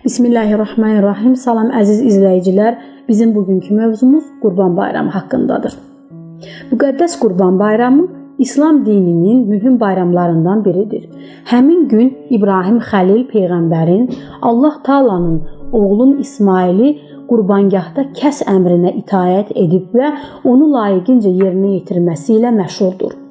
Bismillahirrahmanirrahim. Salam əziz izləyicilər. Bizim bugünkü mövzumuz Qurban Bayramı haqqındadır. Müqəddəs Qurban Bayramı İslam dininin mühüm bayramlarından biridir. Həmin gün İbrahim Xəlil peyğəmbərin Allah Taala'nın oğlun İsmaili qurbangahda kəs əmrinə itaət edib və onu layiqincə yerinə yetirməsi ilə məşhurdur.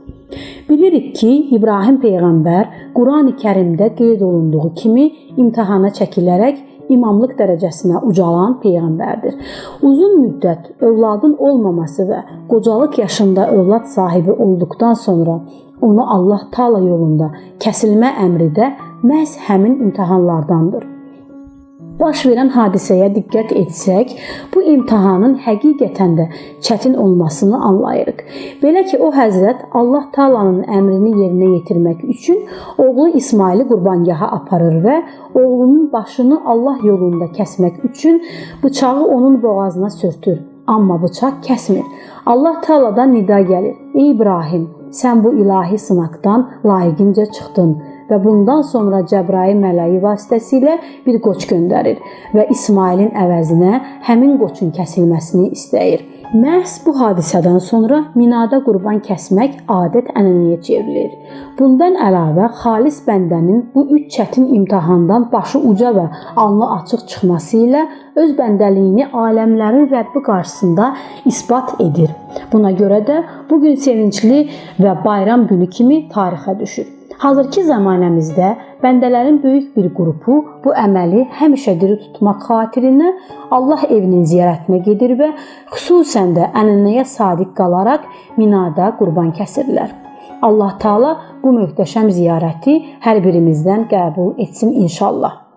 Bilirik ki, İbrahim peyğəmbər Qurani-Kərimdə qeyd olunduğu kimi imtahana çəkilərək imamlıq dərəcəsinə ucalan peyğəmbərdir. Uzun müddət övladın olmaması və qocalıq yaşında övlad sahibi olduqdan sonra onu Allah Taala yolunda kəsilmə əmri də məhz həmin imtahanlardandır. Baş verən hadisəyə diqqət etsək, bu imtahanın həqiqətən də çətin olmasını anlayırıq. Belə ki, o Həzrət Allah Taala'nın əmrini yerinə yetirmək üçün oğlu İsmaili qurbangaha aparır və oğlunun başını Allah yolunda kəsmək üçün bıçağı onun boğazına sürtür. Amma bıçaq kəsmir. Allah Taala'dan nida gəlir. Ey İbrahim, sən bu ilahi sınaqdan layiqincə çıxdın və bundan sonra Cəbrail mələyi vasitəsilə bir qoç göndərir və İsmailin əvəzinə həmin qoçun kəsilməsini istəyir. Məhz bu hadisədən sonra Minada qurban kəsmək adət-ənənəyə çevrilir. Bundan əlavə xalis bəndənin bu üç çətin imtahandan başı uca və alnı açıq çıxması ilə öz bəndəliyini aləmlərin Rəbbi qarşısında isbat edir. Buna görə də bu gün sevincli və bayram günü kimi tarixə düşür. Hazırki zamanəmizdə bəndələrin böyük bir qrupu bu əməli həmişə diri tutmaq xatirinə Allah evinin ziyarətinə gedir və xüsusən də ənənəyə sadiq qalaraq Minada qurban kəsirlər. Allah Taala bu möhtəşəm ziyarəti hər birimizdən qəbul etsin inşallah.